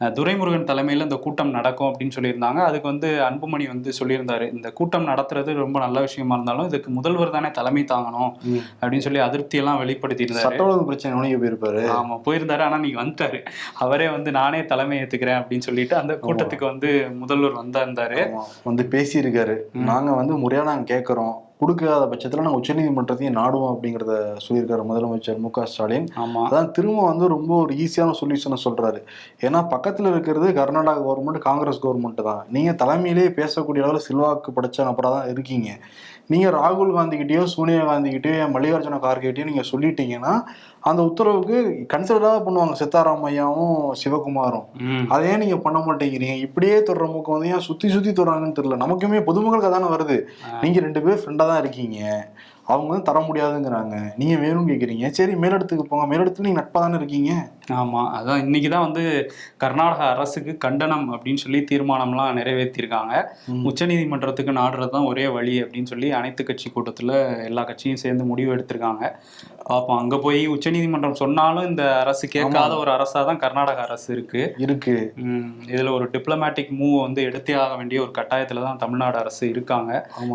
அஹ் துரைமுருகன் தலைமையில் இந்த கூட்டம் நடக்கும் அப்படின்னு சொல்லியிருந்தாங்க. அதுக்கு வந்து அன்புமணி வந்து சொல்லியிருந்தாரு. இந்த கூட்டம் நடத்துறது ரொம்ப நல்ல விஷயமா இருந்தாலும் இதுக்கு முதல்வர் தானே தலைமை தாங்கணும். அப்படின்னு சொல்லி அதிருப்தியெல்லாம் வெளிப்படுத்தியிருந்தாரு. சட்ட ஒழுங்கு பிரச்சனை உணவு போயிருப்பாரு. ஆமா போயிருந்தாரு. ஆனா நீங்க வந்துட்டாரு. அவரே வந்து நானே தலைமை ஏத்துக்கிறேன் அப்படின்னு சொல்லிட்டு அந்த கூட்டத்துக்கு வந்து முதல்வர் வந்திருந்தாரு. ஆமா. வந்து பேசியிருக்காரு. நாங்க வந்து முறையா நாங்க கேட்கறோம் கொடுக்காத பட்சத்துல நாங்க உச்சநீதிமன்றத்தையும் நாடுவோம் அப்படிங்கறத சொல்லியிருக்காரு முதலமைச்சர் மு க ஸ்டாலின். ஆமா. அதான் திரும்ப வந்து ரொம்ப ஒரு ஈஸியான சொல்யூஷனை சொல்றாரு. ஏன்னா பக்கத்துல இருக்கிறது கர்நாடகா கவர்மெண்ட் காங்கிரஸ் கவர்மெண்ட் தான். நீங்க தலைமையிலேயே பேசக்கூடிய அளவில் செல்வாக்கு படைச்ச நபரா தான் இருக்கீங்க. நீங்க ராகுல் காந்தி கிட்டயோ சோனியா காந்தி கிட்டயோ மல்லிகார்ஜுன கார்கேட்டையோ நீங்க சொல்லிட்டீங்கன்னா அந்த உத்தரவுக்கு கன்சிடரா பண்ணுவாங்க சித்தாராமையாவும் சிவகுமாரும். ம். அதையே நீங்க பண்ண மாட்டேங்கிறீங்க? இப்படியே தொடர மூக்க வந்து ஏன் சுத்தி சுத்தி தொடறாங்கன்னு தெரியல. நமக்குமே பொதுமக்களுக்கு அதானே வருது. நீங்க ரெண்டு பேர் ஃப்ரெண்டா தான் இருக்கீங்க. அவங்க வந்து தர முடியாதுங்கிறாங்க. நீங்க வேணும் கேக்குறீங்க. சரி மேலிடத்துக்கு போங்க. மேலிடத்துல நீங்க நட்பா தானே இருக்கீங்க? ஆமா. அதான் இன்னைக்கு தான் வந்து கர்நாடக அரசுக்கு கண்டனம் அப்படின்னு சொல்லி தீர்மானம்லாம் நிறைவேற்றியிருக்காங்க. உச்சநீதிமன்றத்துக்கு நாடுறது தான் ஒரே வழி அப்படின்னு சொல்லி அனைத்து கட்சி கூட்டத்துல எல்லா கட்சியும் சேர்ந்து முடிவு எடுத்திருக்காங்க. பார்ப்போம் அங்க போய் உச்சநீதிமன்றம் சொன்னாலும் இந்த அரசு கேட்காத ஒரு அரசா தான் கர்நாடக அரசு இருக்கு. இருக்கு. ம், இதுல ஒரு டிப்ளமேட்டிக் மூவ் வந்து எடுத்தே ஆக வேண்டிய ஒரு கட்டாயத்துல தான் தமிழ்நாடு அரசு இருக்காங்க.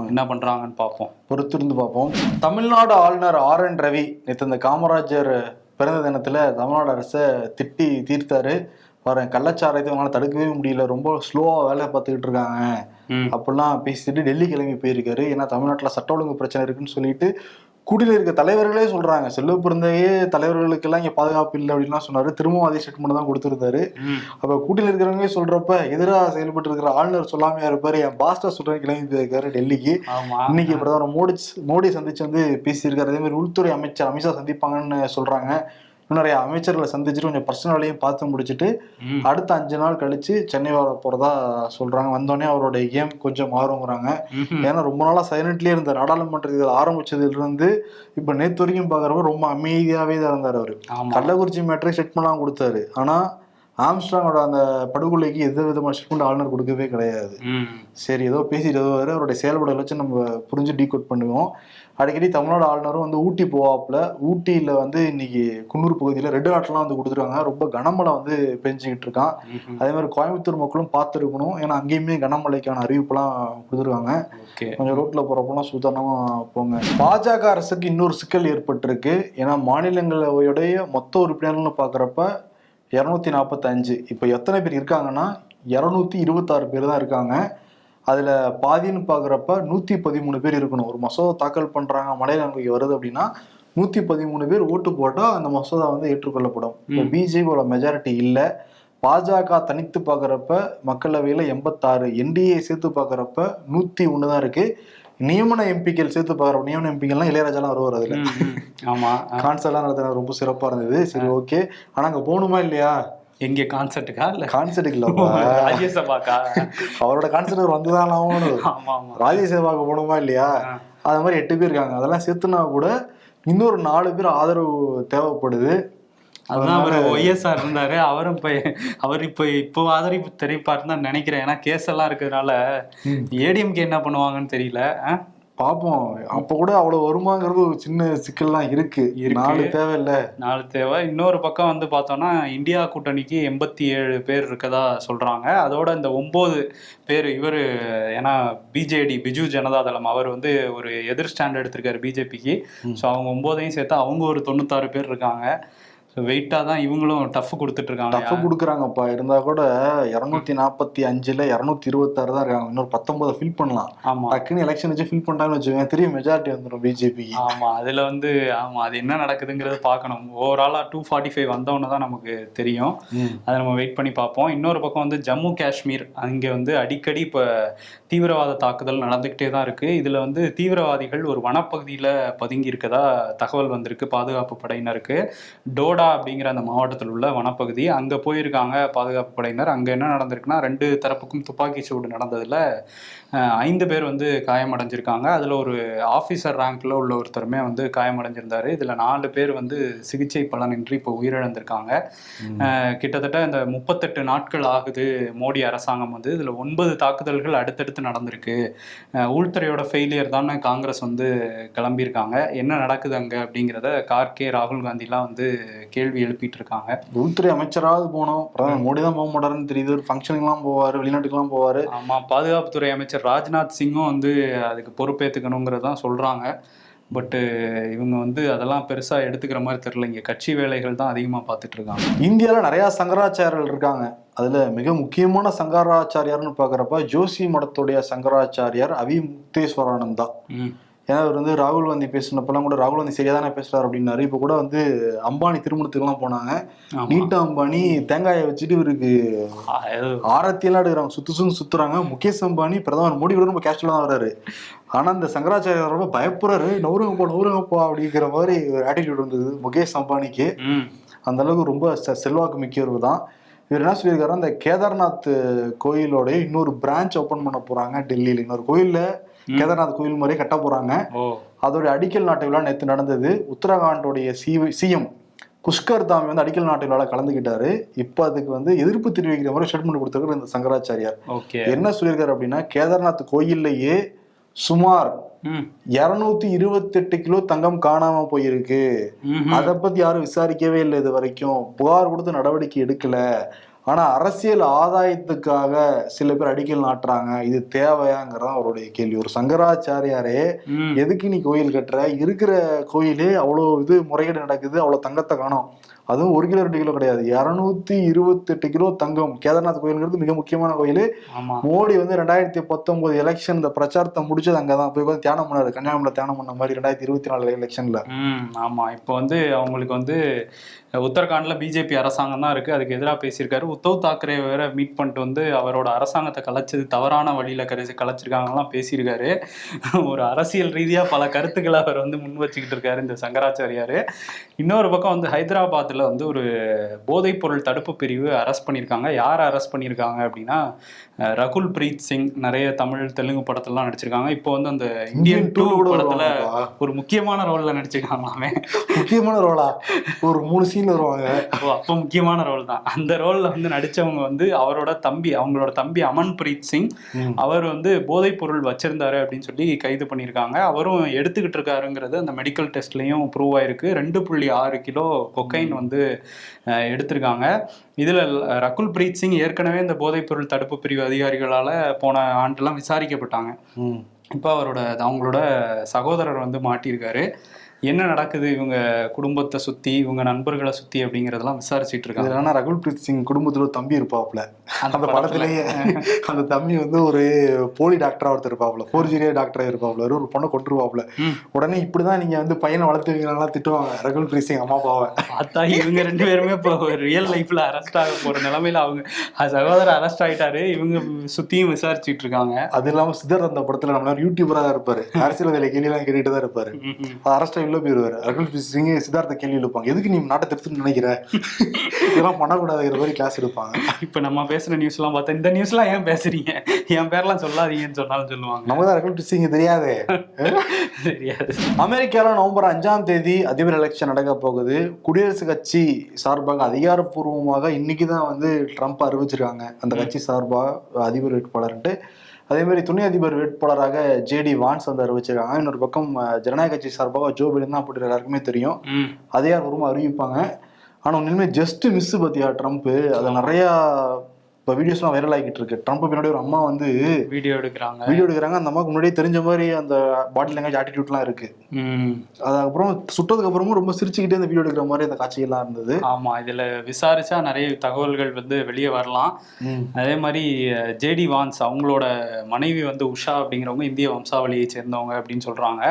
என்ன பண்றாங்கன்னு பார்ப்போம் பொறுத்திருந்து பார்ப்போம். தமிழ்நாடு ஆளுநர் ஆர் என் ரவி நேற்று இந்த காமராஜர் பிறந்த தினத்துல தமிழ்நாடு அரசை திட்டி தீர்த்தாரு. பாருங்க கள்ளச்சாராயத்தை அவங்களால தடுக்கவே முடியல. ரொம்ப ஸ்லோவா வேலை பார்த்துக்கிட்டு இருக்காங்க. அப்படிலாம் பேசிட்டு டெல்லி கிளம்பி போயிருக்காரு. ஏன்னா தமிழ்நாட்டுல சட்ட ஒழுங்கு பிரச்சனை இருக்குன்னு சொல்லிட்டு கூட்டில இருக்க தலைவர்களே சொல்றாங்க. செல்வ பிறந்தையே தலைவர்களுக்கெல்லாம் இங்க பாதுகாப்பு இல்லை அப்படின்லாம் சொன்னாரு. திரும்பவும் அதே ஸ்டேட்மெண்ட் தான் கொடுத்திருந்தாரு. அப்ப கூட்டில இருக்கிறவங்க சொல்றப்ப எதிராக செயல்பட்டு இருக்கிற ஆளுநர் சொல்லாமையா இருப்பாரு. என் பாஸ்டர் சொல்றேன் கிளம்பி போயிருக்காரு டெல்லிக்கு. இன்னைக்கு பிரதமர் மோடி மோடி சந்திச்சு வந்து பேசியிருக்காரு. அதே மாதிரி உள்துறை அமைச்சர் அமித்ஷா சந்திப்பாங்கன்னு சொல்றாங்க. இன்னும் நிறைய அமைச்சர்களை சந்திச்சுட்டு கொஞ்சம் பர்சனல் வேலையும் பார்த்து முடிச்சுட்டு. அடுத்த அஞ்சு நாள் கழிச்சு சென்னை வர போறதா சொல்றாங்க. வந்தோடனே அவருடைய கேம் கொஞ்சம் மாறுங்கிறாங்க. ஏன்னா ரொம்ப நாளா சைலண்ட்லயே இருந்த நாடாளுமன்ற தேர்தல் ஆரம்பிச்சதுல இருந்து இப்ப நேத்து வரைக்கும் பாக்குறப்ப ரொம்ப அமைதியாவே தான் இருந்தார் அவரு. கள்ளக்குறிச்சி மேட்ரை ஸ்டேட்மெண்ட்லாம் கொடுத்தாரு. ஆனா ஆம்ஸ்ட்ராங்கோட அந்த படுகொலைக்கு எந்த விதமான ஸ்டேட்மெண்ட் ஆளுநர் கொடுக்கவே கிடையாது. சரி ஏதோ பேசிட்டு ஏதோ வர அவருடைய செயல்பாடுகளை வச்சு நம்ம புரிஞ்சு டீகோட் பண்ணுவோம். அடிக்கடி தமிழ்நாடு ஆளுநரும் வந்து ஊட்டி போவாப்புல. ஊட்டியில வந்து இன்னைக்கு குன்னூர் பகுதியில ரெட் அலர்ட்லாம் வந்து கொடுத்துருக்காங்க. ரொம்ப கனமழை வந்து பெஞ்சுக்கிட்டு இருக்கான். அதே மாதிரி கோயம்புத்தூர் மக்களும் பார்த்துருக்கணும். ஏன்னா அங்கேயுமே கனமழைக்கான அறிவிப்புலாம் கொடுத்துருக்காங்க. கொஞ்சம் ரோட்ல போறப்பெல்லாம் சுத்தமா போங்க. பாஜக அரசுக்கு இன்னொரு சிக்கல் ஏற்பட்டிருக்கு. ஏன்னா மாநிலங்களவையுடைய மொத்த உறுப்பினர்கள்னு பாக்குறப்ப இருநூத்தி நாற்பத்தஞ்சு இப்போ எத்தனை பேர் இருக்காங்கன்னா இருநூத்தி இருபத்தாறு பேர் தான் இருக்காங்க. அதுல பாதின்னு பாக்குறப்ப நூத்தி பதிமூணு பேர் இருக்கணும். ஒரு மசோதா தாக்கல் பண்றாங்க மாநிலங்களவை வருது அப்படின்னா நூத்தி பதிமூணு பேர் ஓட்டு போட்டா அந்த மசோதா வந்து ஏற்றுக்கொள்ளப்படும். பிஜேபியோட மெஜாரிட்டி இல்ல. பாஜக தனித்து பார்க்குறப்ப மக்களவையில எண்பத்தாறு என்டிஏ சேர்த்து பார்க்குறப்ப நூத்தி ஒன்று தான் இருக்கு. நியமன எம்பிக்கள் சேர்த்து பார்க்குறப்ப நியமன எம்பிக்கள்லாம் இளையராஜாலாம் வருவார் அதுல. ஆமா. கான்சர்ட்லாம் நடத்தின ரொம்ப சிறப்பா இருந்தது. சரி ஓகே. ஆனா அங்க போகணுமா இல்லையா? எங்க கான்செர்ட்டுக்கா இல்ல? கான்சர்ட் இல்லப்பா ராஜ்யசபாக்கா? அவரோட கான்சர்ட் வந்துதான் ஆகணும் ராஜ்யசபாக்கு போகணுமா இல்லையா. அது மாதிரி எட்டு பேர் இருக்காங்க. அதெல்லாம் சேர்த்துனா கூட இன்னொரு நாலு பேர் ஆதரவு தேவைப்படுது. அதான் அவர் ஒய்எஸ்ஆர் இருந்தாரு. அவரும் இப்ப அவர் இப்ப இப்போ ஆதரவு தெரிவிப்பாருன்னு தான் நினைக்கிறேன். ஏன்னா கேஸ் எல்லாம் இருக்கிறதுனால ஏடிஎம்கே என்ன பண்ணுவாங்கன்னு தெரியல? பார்ப்போம் அப்ப கூட அவ்வளவு வருமாங்கிறது ஒரு சின்ன சிக்கல்லாம் இருக்கு. நாலு தேவையில்ல. நாலு தேவை. இன்னொரு பக்கம் வந்து பார்த்தோம்னா இந்தியா கூட்டணிக்கு எண்பத்தி ஏழு பேர் இருக்கதா சொல்றாங்க. அதோட இந்த ஒன்பது பேர் இவர் ஏன்னா பிஜேடி பிஜு ஜனதாதளம் அவர் வந்து ஒரு எதிர் ஸ்டாண்ட் எடுத்திருக்காரு பிஜேபிக்கு. ஸோ அவங்க ஒன்பதையும் சேர்த்து அவங்க ஒரு தொண்ணூத்தாறு பேர் இருக்காங்க. ஸோ வெயிட்டாக தான் இவங்களும் டஃப் கொடுத்துட்டு டஃப் கொடுக்குறாங்கப்பா. இருந்தா கூட இருநூத்தி நாற்பத்தி அஞ்சுல இருநூத்தி இருபத்தாறு தான் இருக்காங்க. இன்னொரு பத்தொன்பதை ஃபில் பண்ணலாம். ஆமா. டக்குன்னு எலெக்ஷன் வச்சு ஃபில் பண்ணாங்கன்னு வச்சுக்கோங்க. திரும்பி மெஜாரிட்டி வந்துடும் பிஜேபிக்கு ஆமா அதுல வந்து ஆமா அது என்ன நடக்குதுங்கிறத பார்க்கணும். ஓவராலா டூ ஃபார்ட்டி ஃபைவ் வந்தோன்னு தான் நமக்கு தெரியும். அதை நம்ம வெயிட் பண்ணி பார்ப்போம். இன்னொரு பக்கம் வந்து ஜம்மு காஷ்மீர். அங்கே வந்து அடிக்கடி இப்போ தீவிரவாத தாக்குதல் நடந்துக்கிட்டே தான் இருக்கு. இதுல வந்து தீவிரவாதிகள் ஒரு வனப்பகுதியில் பதுங்கி இருக்கதா தகவல் வந்திருக்கு. பாதுகாப்பு படையினருக்கு. டோடா அப்படிங்கிற அந்த மாவட்டத்தில் உள்ள வனப்பகுதி. அங்கே போயிருக்காங்க பாதுகாப்பு படையினர். அங்கே என்ன நடந்திருக்குன்னா ரெண்டு தரப்புக்கும் துப்பாக்கி சூடு நடந்ததில் ஐந்து பேர் வந்து காயமடைஞ்சிருக்காங்க. அதில் ஒரு ஆஃபீஸர் ரேங்க்ல உள்ள ஒருத்தருமே வந்து காயமடைஞ்சிருந்தாரு. இதில் நாலு பேர் வந்து சிகிச்சை பலனின்றி இப்போ உயிரிழந்திருக்காங்க. கிட்டத்தட்ட இந்த முப்பத்தெட்டு நாட்கள் ஆகுது மோடி அரசாங்கம் வந்து. இதில் ஒன்பது தாக்குதல்கள் அடுத்தடுத்து நடந்திருக்கு. உள்துறையோட ஃபெயிலியர் தான் காங்கிரஸ் வந்து கிளம்பியிருக்காங்க. என்ன நடக்குது அங்கே அப்படிங்கிறத கார்கே ராகுல் காந்திலாம் வந்து கேள்வி எழுப்பிட்டு இருக்காங்க உள்துறை அமைச்சராவது போனோம். பிரதமர் மோடி தான் போக மாட்டாருன்னு தெரியுது. ஒரு ஃபங்க்ஷனுக்குலாம் போவாரு வெளிநாட்டுக்குலாம் போவாரு. ஆமா பாதுகாப்புத்துறை அமைச்சர் ராஜ்நாத் சிங்கும் வந்து அதுக்கு பொறுப்பேற்றுக்கணுங்கிறது தான் சொல்றாங்க. பட்டு இவங்க வந்து அதெல்லாம் பெருசா எடுத்துக்கிற மாதிரி தெரியல. இங்க கட்சி வேலைகள் தான் அதிகமா பார்த்துட்டு இருக்காங்க இந்தியால நிறைய சங்கராச்சாரியர்கள் இருக்காங்க. அதுல மிக முக்கியமான சங்கராச்சாரியார்னு பாக்குறப்ப ஜோஷி மடத்துடைய சங்கராச்சாரியார் அவி முக்தேஸ்வரானந்தா. ஏன்னா அவர் வந்து ராகுல் காந்தி பேசினப்பெல்லாம் கூட ராகுல் காந்தி சரியா தானே பேசுறாரு அப்படின்னாரு. இப்ப கூட வந்து அம்பானி திருமணத்துக்குலாம் போனாங்க. நீட்டா அம்பானி தேங்காயை வச்சுட்டு இவருக்கு ஆ, அது ஆரத்தி எல்லாம் எடுக்கிறாங்க. சுத்து சுத்து சுத்துறாங்க. முகேஷ் அம்பானி பிரதமர் மோடி கூட ரொம்ப கேஷுவலா தான் வராரு ஆனா இந்த சங்கராச்சாரியர் ரொம்ப பயப்படுறாரு நவுருங்கப்பா நவுருங்கப்பா அப்படிங்கிற மாதிரி ஒரு ஆட்டிடியூட் இருந்தது முகேஷ் அம்பானிக்கு. அந்த அளவுக்கு ரொம்ப செல்வாக்கு மிக்கவர் தான் இவர் என்ன சொல்லியிருக்காரு அந்த கேதார்நாத் கோயிலோட இன்னொரு பிரான்ச் ஓபன் பண்ண போறாங்க டெல்லியில. இன்னொரு கோயில்ல கேதார்நாத் கோயில் மாதிரியே கட்ட போறாங்க. அதோட அடிக்கல் நாட்டு விழா நேற்று நடந்தது. உத்தரகாண்டோடைய சிஎம் புஷ்கர் தாமி வந்து அடிக்கல் நாட்டு விழால கலந்துக்கிட்டாரு இப்போ அதுக்கு வந்து எதிர்ப்பு தெரிவிக்கிற மாதிரி ஸ்டேட்மெண்ட் கொடுத்திருக்காரு இந்த சங்கராச்சாரியார். என்ன சொல்லியிருக்காரு அப்படின்னா கேதார்நாத் கோயில்லையே சுமார். இருநூத்தி இருபத்தெட்டு கிலோ தங்கம் காணாம போயிருக்கு. அதை பத்தி யாரும் விசாரிக்கவே இல்லை இது வரைக்கும். புகார் கொடுத்து நடவடிக்கை எடுக்கல. ஆனா அரசியல் ஆதாயத்துக்காக சில பேர் அடிக்கல் நாட்டுறாங்க. இது தேவையாங்கிறதான் அவருடைய கேள்வி. ஒரு சங்கராச்சாரியாரே. எதுக்கு நீ கோயில் கட்டுற? இருக்கிற கோயிலே அவ்வளோ இது முறைகேடு நடக்குது அவ்வளோ தங்கத்தை காணோம். அதுவும் ஒரு கிலோ ரெண்டு கிலோ கிடையாது. இரநூத்தி இருபத்தெட்டு கிலோ தங்கம் கேதார்நாத் கோயிலுங்கிறது மிக முக்கியமான கோயில். ஆமா. மோடி வந்து ரெண்டாயிரத்தி பத்தொன்பது எலெக்ஷன் இந்த பிரச்சாரத்தை முடிச்சது அங்கதான். போய் உட்கார்ந்து தியானம் பண்ணாரு. கன்னியாகுமரியில் தியானம் பண்ண மாதிரி ரெண்டாயிரத்தி இருபத்தி நாலு எலெக்ஷன்ல ஆமா. இப்போ வந்து அவங்களுக்கு வந்து உத்தரகாண்ட்ல பிஜேபி அரசாங்கம் தான் இருக்கு. அதுக்கு எதிராக பேசியிருக்காரு. உத்தவ் தாக்கரே வேற மீட் பண்ணிட்டு வந்து அவரோட அரசாங்கத்தை கலைச்சது தவறான வழியில கரை கலைச்சிருக்காங்கலாம் பேசியிருக்காரு. ஒரு அரசியல் ரீதியா பல கருத்துக்களை அவர் வந்து முன் வச்சுக்கிட்டு இருக்காரு இந்த சங்கராச்சாரியாரு. இன்னொரு பக்கம் வந்து ஹைதராபாத்ல வந்து ஒரு போதைப் பொருள் தடுப்பு பிரிவு அரெஸ்ட் பண்ணியிருக்காங்க. யார் அரெஸ்ட் பண்ணியிருக்காங்க அப்படின்னா ரகுல் பிரீத் சிங். நிறைய தமிழ் தெலுங்கு படத்துலலாம் நடிச்சிருக்காங்க. இப்போ வந்து அந்த இந்தியன் டூ படத்துல. ஒரு முக்கியமான ரோல்ல நடிச்சிருக்காங்களாமே முக்கியமான ரோலா? ஒரு மூணு சீன்ல வருவாங்க. ஓ அப்போ முக்கியமான ரோல் தான். அந்த ரோல்ல வந்து நடிச்சவங்க வந்து அவரோட தம்பி அவங்களோட தம்பி அமன் பிரீத் சிங். அவர் வந்து போதைப் பொருள் வச்சிருந்தாரு அப்படின்னு சொல்லி கைது பண்ணியிருக்காங்க. அவரும் எடுத்துக்கிட்டு இருக்காருங்கிறது அந்த மெடிக்கல் டெஸ்ட்லயும் ப்ரூவ் ஆயிருக்கு. ரெண்டு புள்ளி ஆறு கிலோ கொக்கைன் வந்து அஹ், எடுத்திருக்காங்க. இதுல ரகுல் பிரீத் சிங் ஏற்கனவே இந்த போதைப் பொருள் தடுப்பு பிரிவு அதிகாரிகளால போன ஆண்டுலாம் விசாரிக்கப்பட்டாங்க. இப்போ அவரோட அவங்களோட சகோதரர் வந்து மாட்டியிருக்காரு. என்ன நடக்குது? இவங்க குடும்பத்தை சுத்தி இவங்க நண்பர்களை சுத்தி அப்படிங்கறதெல்லாம் விசாரிச்சுட்டு இருக்காங்க. என்னன்னா ரகுல் பிரீத் சிங் குடும்பத்துல ஒரு தம்பி இருப்பாப்ல. அந்த படத்திலேயே அந்த தம்பி வந்து ஒரு போலி டாக்டரா ஒருத்தர் இருப்பாப்ல. போர்ஜிரியா டாக்டரா இருப்பாப்ல. ஒரு பொண்ணை கொண்டுருவாப்ல ம். உடனே இப்படிதான் நீங்க வந்து பையனை வளர்த்துவீங்களா திட்டுவாங்க. ரகுல் பிரீத் சிங் அம்மா அப்பாவை. பார்த்தா இவங்க ரெண்டு பேருமே இப்போ ரியல் லைஃப்ல அரெஸ்ட் ஆக போற நிலைமையில அவங்க சகோதரர் அரெஸ்ட் ஆயிட்டாரு. இவங்க சுத்தியும் விசாரிச்சுட்டு இருக்காங்க. அது இல்லாம சித்தார்த் அந்த படத்துல நம்ம யூடியூபரா தான் இருப்பாரு. அரசியல் கேள்வி எல்லாம் கேட்டுட்டு தான் இருப்பாரு. அரெஸ்ட் உள்ள போயிருவாரு. ரகுல் பிரீத் சிங் சித்தார்த்த கேள்வி எழுப்பாங்க. எதுக்கு நீ நாட்டை திருத்துன்னு நினைக்கிற? இதெல்லாம் பண்ணக்கூடாதுங்கிற மாதிரி கிளாஸ் எடுப்பாங்க. இப்ப நம்ம பேசுற நியூஸ் எல்லாம் பார்த்தா இந்த நியூஸ் எல்லாம் ஏன் பேசுறீங்க? என் பேர்லாம் சொல்லாதீங்கன்னு சொன்னாலும் சொல்லுவாங்க. நம்ம தான் ரகுல் பிரீத் சிங் தெரியாதே. தெரியாது. அமெரிக்கால நவம்பர் அஞ்சாம் தேதி அதிபர் எலெக்ஷன் நடக்க போகுது. குடியரசுக் கட்சி சார்பாக அதிகாரப்பூர்வமாக இன்னைக்கு தான் வந்து ட்ரம்ப் அறிவிச்சிருக்காங்க. அந்த கட்சி சார்பாக அதிபர் வேட்பாளர்ன்ட்டு. அதே மாதிரி துணை அதிபர் வேட்பாளராக ஜேடி வான்ஸ் வந்து அறிவிச்சிருக்காங்க. இன்னொரு பக்கம் ஜனநாயக கட்சி சார்பாக ஜோ பிடன் தான் போட்டு எல்லாருக்குமே தெரியும். ம். அதிகாரப்பூர்வமாக அறிவிப்பாங்க. ஆனா உண்மையுமே ஜஸ்ட் மிஸ் பார்த்தியா ட்ரம்ப். அது நிறையா இப்போ வீடியோஸ்லாம் வைரல் ஆகிட்டு இருக்கு. ட்ரம்ப் பின்னாடி ஒரு அம்மா வந்து வீடியோ எடுக்கிறாங்க. வீடியோ எடுக்கிறாங்க. அந்த அம்மாவுக்கு முன்னாடியே தெரிஞ்ச மாதிரி அந்த பாடி லாங்குவேஜ் ஆட்டிடியூட்லாம் இருக்கு. அதுக்கப்புறம் சுட்டதுக்கு அப்புறமும் ரொம்ப சிரிச்சுக்கிட்டே அந்த வீடியோ எடுக்கிற மாதிரி அந்த காட்சிகள்லாம் இருந்தது. ஆமா இதுல விசாரிச்சா நிறைய தகவல்கள் வந்து வெளியே வரலாம். அதே மாதிரி ஜேடி வான்ஸ் அவங்களோட மனைவி வந்து உஷா அப்படிங்கிறவங்க இந்திய வம்சாவளியை சேர்ந்தவங்க அப்படின்னு சொல்றாங்க.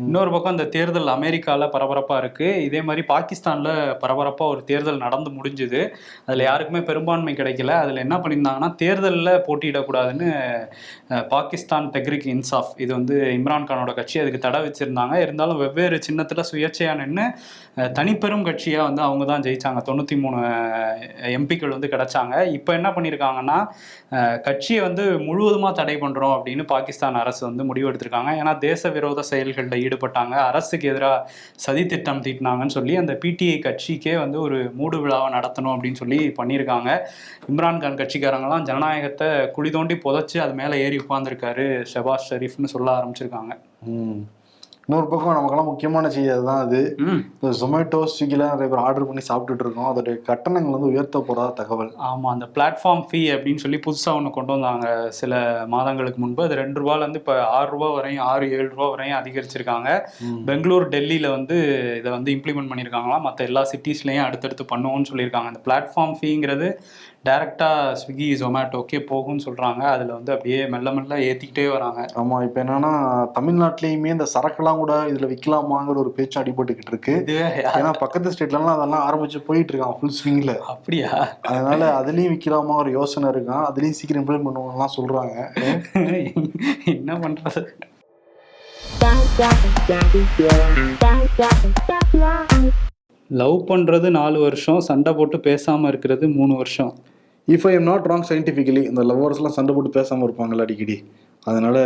இன்னொரு பக்கம் இந்த தேர்தல் அமெரிக்கால பரபரப்பா இருக்கு. இதே மாதிரி பாகிஸ்தான்ல பரபரப்பா ஒரு தேர்தல் நடந்து முடிஞ்சுது. அதுல யாருக்குமே பெரும்பான்மை கிடைக்கல. அதுல என்ன பண்ணியிருந்தாங்கன்னா தேர்தலில் போட்டியிடக்கூடாதுன்னு பாகிஸ்தான் தெக்ரிக் இன்சாஃப் இது வந்து இம்ரான் கானோட கட்சி அதுக்கு தடை வச்சுருந்தாங்க. இருந்தாலும் வெவ்வேறு சின்னத்தில் சுயேட்சையாக நின்று தனிப்பெரும் கட்சியாக வந்து அவங்க தான் ஜெயிச்சாங்க. தொண்ணூற்றி மூணு எம்பிக்கள் வந்து கிடைச்சாங்க. இப்போ என்ன பண்ணியிருக்காங்கன்னா கட்சியை வந்து முழுவதுமாக தடை பண்ணுறோம் அப்படின்னு பாகிஸ்தான் அரசு வந்து முடிவு எடுத்திருக்காங்க. ஏன்னா தேச விரோத செயல்களில் ஈடுபட்டாங்க. அரசுக்கு எதிராக சதி திட்டம் தீட்டினாங்கன்னு சொல்லி அந்த பிடிஐ கட்சிக்கே வந்து ஒரு மூடு விழாவை நடத்தணும் அப்படின்னு சொல்லி பண்ணியிருக்காங்க. இம்ரான்கான் கட்சிக்காரங்களாம் ஜனநாயகத்தை குழி தோண்டி புதைச்சு அது மேலே ஏறி உட்காந்துருக்காரு ஷபாஸ் ஷெரீஃப்னு சொல்ல ஆரம்பிச்சிருக்காங்க. இன்னொரு பக்கம் நமக்கெல்லாம் முக்கியமான செய்தி அதுதான் அது. இந்த ஜொமேட்டோ ஸ்விக்கிலாம் நிறைய பேர் ஆர்டர் பண்ணி சாப்பிட்டுட்டு இருக்கோம். அதோடைய கட்டணங்கள் வந்து உயர்த்த போறதா தகவல். ஆமாம் அந்த பிளாட்ஃபார்ம் ஃபீ அப்படின்னு சொல்லி புதுசாக ஒன்று கொண்டு வந்தாங்க. சில மாதங்களுக்கு முன்பு அது ரெண்டு ரூபாலேருந்து இப்போ ஆறு ரூபா வரையும் ஆறு ஏழு ரூபா வரையும் அதிகரிச்சிருக்காங்க. பெங்களூர் டெல்லியில் வந்து இதை வந்து இம்ப்ளிமெண்ட் பண்ணியிருக்காங்களாம். மற்ற எல்லா சிட்டிஸ்லையும் அடுத்தடுத்து பண்ணுவோம்னு சொல்லியிருக்காங்க. அந்த பிளாட்ஃபார்ம் ஃபீங்கிறது டைரெக்டாக ஸ்விக்கி ஜொமேட்டோக்கே போகும்னு சொல்கிறாங்க அதில் வந்து அப்படியே மெல்ல மெல்ல ஏற்றிக்கிட்டே வராங்க. ஆமா இப்ப என்னன்னா தமிழ்நாட்டிலயுமே இந்த சரக்குலாம் கூட இதுல விற்கலாமாங்கிற ஒரு பேச்சு அடிபட்டுக்கிட்டு இருக்கு. ஏன்னா பக்கத்து ஸ்டேட்லாம் அதெல்லாம் ஆரம்பிச்சு போயிட்டு இருக்கான் ஃபுல் ஸ்விங்ல அப்படியா? அதனால அதுலயும் விற்கலாமா ஒரு யோசனை இருக்கான் அதுலயும் சீக்கிரம் இம்ப்ளிமெண்ட் பண்ணுவாங்கலாம் சொல்றாங்க. என்ன பண்ணுறது லவ் பண்ணுறது நாலு வருஷம் சண்டை போட்டு பேசாமல் இருக்கிறது மூணு வருஷம். If I am not wrong scientifically இந்த லவ்வர்ஸ்லாம் சண்டை போட்டு பேசாமல் இருப்பாங்கல்ல அடிக்கடி. அதனால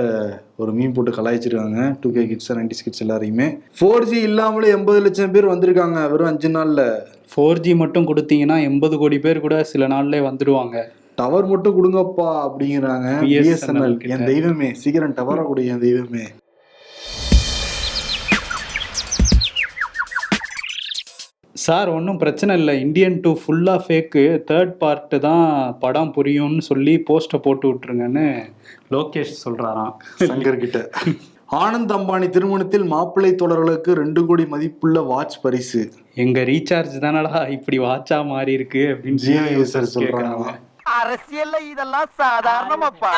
ஒரு மீன் போட்டு கலாய்ச்சிருக்காங்க. Two K kids ninety kids எல்லாரையுமே. ஃபோர் ஜி இல்லாமலே எண்பது லட்சம் பேர் வந்திருக்காங்க வெறும் அஞ்சு நாள்ல. ஃபோர் ஜி மட்டும் கொடுத்தீங்கன்னா எண்பது கோடி பேர் கூட சில நாள்லயே வந்துடுவாங்க டவர் மட்டும் கொடுங்கப்பா அப்படிங்கிறாங்க. பிஎஸ்என்எல். என் தெய்வமே சீக்கிரம் டவரை கொடு என் தெய்வமே. சார் ஒன்றும் பிரச்சனை இல்லை. இந்தியன் டூ ஃபுல்லாக ஃபேக்கு தேர்ட் பார்ட்டு தான் படம் புரியும்னு சொல்லி போஸ்ட்டை போட்டு விட்டுருங்கன்னு லோகேஷ் சொல்கிறாராம் சங்கர் கிட்ட ஆனந்த் அம்பானி திருமணத்தில் மாப்பிள்ளை தொடர்களுக்கு ரெண்டு கோடி மதிப்புள்ள வாட்ச் பரிசு. எங்க ரீசார்ஜ் தானடா? இப்படி வாட்சா மாறி இருக்கு அப்படின்னு ஜியோ யூசர் சொல்றாங்க. அரசியல்ல இதெல்லாம் சாதாரணமாப்பா.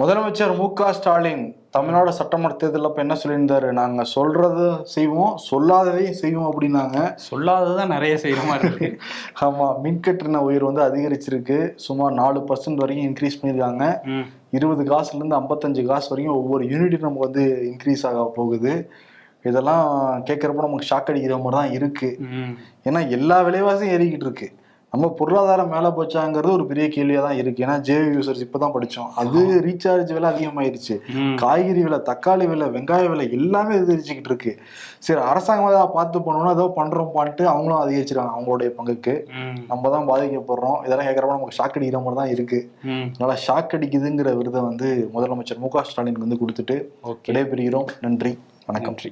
முதலமைச்சர் மு க ஸ்டாலின் தமிழ்நாடு சட்டமன்ற தேர்தலில் அப்ப என்ன சொல்லியிருந்தாரு? நாங்க சொல்றத செய்வோம் சொல்லாததையும் செய்வோம் அப்படின்னாங்க. சொல்லாததான் நிறைய செய்யற மாதிரி இருக்கு. ஆமா மின்கட்டண உயர் வந்து அதிகரிச்சிருக்கு. சுமார் நாலு பர்சன்ட் வரைக்கும் இன்க்ரீஸ் பண்ணியிருக்காங்க. இருபது காசுல இருந்து ஐம்பத்தஞ்சு காசு வரைக்கும் ஒவ்வொரு யூனிட்டும் நமக்கு வந்து இன்க்ரீஸ் ஆக போகுது. இதெல்லாம் கேட்குறப்ப நமக்கு ஷாக் அடிக்கிற மாதிரி தான் இருக்கு. ஏன்னா எல்லா விலைவாசியும் ஏறிக்கிட்டு இருக்கு. நம்ம பொருளாதாரம் மேலே போச்சாங்கிறது ஒரு பெரிய கேள்வியாக தான் இருக்கு. ஏன்னா ஜே யூசர்ஸ் இப்போ தான் படித்தோம் அது ரீசார்ஜ் விலை அதிகமாயிருச்சு. காய்கறி விலை தக்காளி விலை வெங்காய விலை எல்லாமே அதிகரிச்சுக்கிட்டு இருக்கு. சரி அரசாங்கம் ஏதாவது பார்த்து பண்ணணும்னா ஏதோ பண்றோம்ப்பான்ட்டு அவங்களும் அதிகரிச்சிருக்காங்க அவங்களுடைய பங்குக்கு. நம்ம தான் பாதிக்கப்படுறோம். இதெல்லாம் கேட்குறப்ப நமக்கு ஷாக் அடிக்கிற மாதிரி தான் இருக்கு. அதனால ஷாக் அடிக்குதுங்கிற விருதை வந்து முதலமைச்சர் மு க ஸ்டாலினுக்கு வந்து கொடுத்துட்டு விடைபெறுகிறோம். நன்றி. வணக்கம். நன்றி.